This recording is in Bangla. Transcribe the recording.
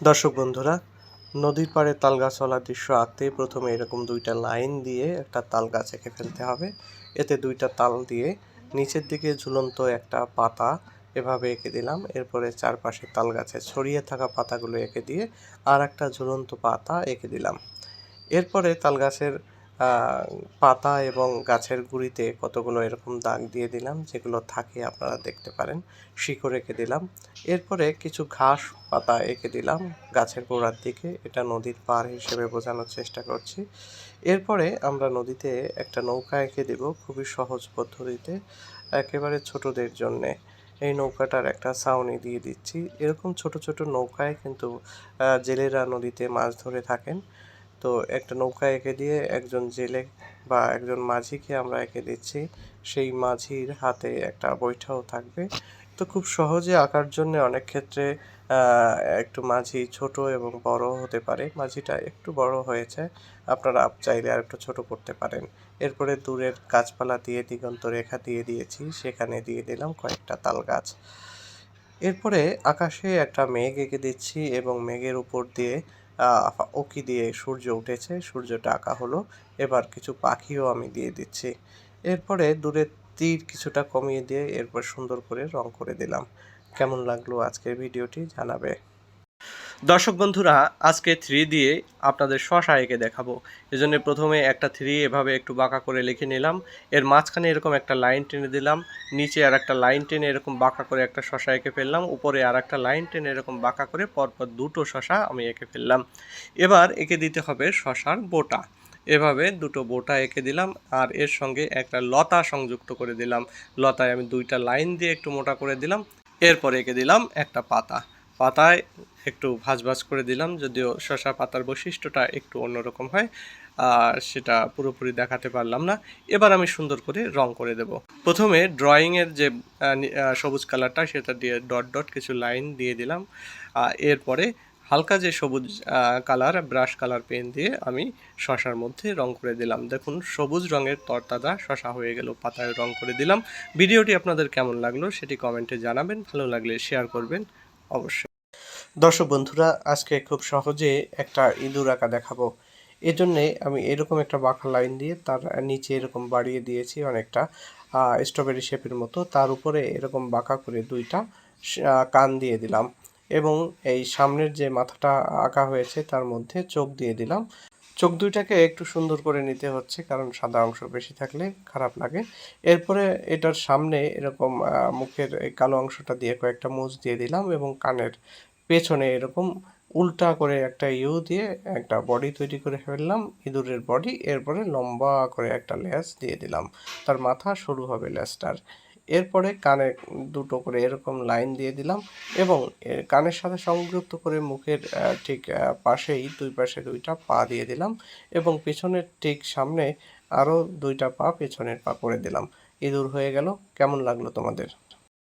দর্শক বন্ধুরা, নদীর পাড়ে তাল গাছওয়ালা দৃশ্য আঁকতে প্রথমে এরকম দুইটা লাইন দিয়ে একটা তাল গাছ এঁকে ফেলতে হবে। এতে দুইটা তাল দিয়ে নিচের দিকে ঝুলন্ত একটা পাতা এভাবে এঁকে দিলাম। এরপরে চারপাশে তাল গাছে ছড়িয়ে থাকা পাতাগুলো এঁকে দিয়ে আর একটা ঝুলন্ত পাতা এঁকে দিলাম। এরপরে তাল গাছের পাতা এবং গাছের গুঁড়িতে কতগুলো এরকম দাগ দিয়ে দিলাম, যেগুলো থাকে আপনারা দেখতে পারেন। শিকড় এঁকে দিলাম। এরপরে কিছু ঘাস পাতা এঁকে দিলাম গাছের গোড়ার দিকে। এটা নদীর পাড় হিসেবে বোঝানোর চেষ্টা করছি। এরপরে আমরা নদীতে একটা নৌকা এঁকে দেব খুবই সহজ পদ্ধতিতে, একেবারে ছোটদের জন্যে। এই নৌকাটার একটা ছাউনি দিয়ে দিচ্ছি। এরকম ছোট ছোট নৌকায় কিন্তু জেলেরা নদীতে মাছ ধরে থাকেন। তো একটা নৌকা এঁকে দিয়ে একজন জেলে বা একজন মাঝিকে আমরা এঁকে দিচ্ছি। সেই মাঝির হাতে একটা বৈঠাও থাকবে। তো খুব সহজে আঁকার জন্য অনেক ক্ষেত্রে একটু মাঝি ছোট এবং বড় হতে পারে। মাঝিটা একটু বড় হয়েছে। আপনারা আপ চাইলে আর একটু ছোট করতে পারেন। এরপরে দূরের গাছপালা দিয়ে দিগন্ত রেখা দিয়ে দিয়েছি। সেখানে দিয়ে দিলাম কয়েকটা তাল গাছ। এরপরে আকাশে একটা মেঘ এঁকে দিচ্ছি এবং মেঘের উপর দিয়ে উকি দিয়ে সূর্য উঠেছে, সূর্যটা আঁকা হলো। এবার কিছু পাখিও আমি দিয়ে দিচ্ছি। এরপরে দূরের তীর কিছুটা কমিয়ে দিয়ে এরপর সুন্দর করে রং করে দিলাম। কেমন লাগল আজকের ভিডিওটি জানাবে। দর্শক বন্ধুরা, আজকে থ্রি দিয়ে আপনাদের শশা এঁকে দেখাবো। এজন্য প্রথমে একটা থ্রি এভাবে একটু বাঁকা করে লিখে নিলাম। এর মাঝখানে এরকম একটা লাইন টেনে দিলাম, নিচে আর একটা লাইন টেনে এরকম বাঁকা করে একটা শশা এঁকে ফেললাম, উপরে আর একটা লাইন টেনে এরকম বাঁকা করে পরপর দুটো শশা আমি এঁকে ফেললাম। এবার এঁকে দিতে হবে শশার বোটা। এভাবে দুটো বোটা এঁকে দিলাম আর এর সঙ্গে একটা লতা সংযুক্ত করে দিলাম। লতায় আমি দুইটা লাইন দিয়ে একটু মোটা করে দিলাম, এরপর এঁকে দিলাম একটা পাতা। পাতায় একটু ভাঁজ ভাঁজ করে দিলাম, যদিও শশা পাতার বৈশিষ্ট্যটা একটু অন্যরকম হয়, আর সেটা পুরোপুরি দেখাতে পারলাম না। এবার আমি সুন্দর করে রং করে দেব। প্রথমে ড্রয়িংয়ের যে সবুজ কালারটা, সেটা দিয়ে ডট ডট কিছু লাইন দিয়ে দিলাম। এরপরে হালকা যে সবুজ কালার ব্রাশ কালার পেন দিয়ে আমি শশার মধ্যে রং করে দিলাম। দেখুন, সবুজ রঙের তরতাজা শশা হয়ে গেল, পাতায় রং করে দিলাম। ভিডিওটি আপনাদের কেমন লাগল সেটি কমেন্টে জানাবেন, ভালো লাগলে শেয়ার করবেন, অবশ্যই। দর্শক বন্ধুরা, আজকে খুব সহজে একটা ইঁদুর আঁকা দেখাবো। এজন্যে আমি এরকম একটা বাঁকা লাইন দিয়ে তার নিচে এরকম বাড়িয়ে দিয়েছি অনেকটা স্ট্রবেরি শেপের মতো। তার উপরে এরকম বাঁকা করে দুইটা কান দিয়ে দিলাম এবং এই সামনের যে মাথাটা আঁকা হয়েছে তার মধ্যে চোখ দিয়ে দিলাম। চোখ দুইটাকে একটু সুন্দর করে নিতে হচ্ছে কারণ সাদা অংশ বেশি থাকলে খারাপ লাগে। এরপরে এটার সামনে এরকম মুখের কালো অংশটা দিয়ে কয়েকটা মুজ দিয়ে দিলাম এবং কানের পেছনে এরকম উল্টা করে একটা ইউ দিয়ে একটা বডি তৈরি করে ফেললাম, ইঁদুরের বডি এরপরে লম্বা করে একটা লেজ দিয়ে দিলাম। তার মাথা সরু হবে লেজটার এরপরে কানে দুটো করে এরকম লাইন দিয়ে দিলাম এবং কানের সাথে সংযুক্ত করে মুখের ঠিক পাশেই দুই পাশে দুইটা পা দিয়ে দিলাম এবং পেছনের ঠিক সামনে আরও দুইটা পা পেছনের পা করে দিলাম। ইঁদুর হয়ে গেল। কেমন লাগল তোমাদের?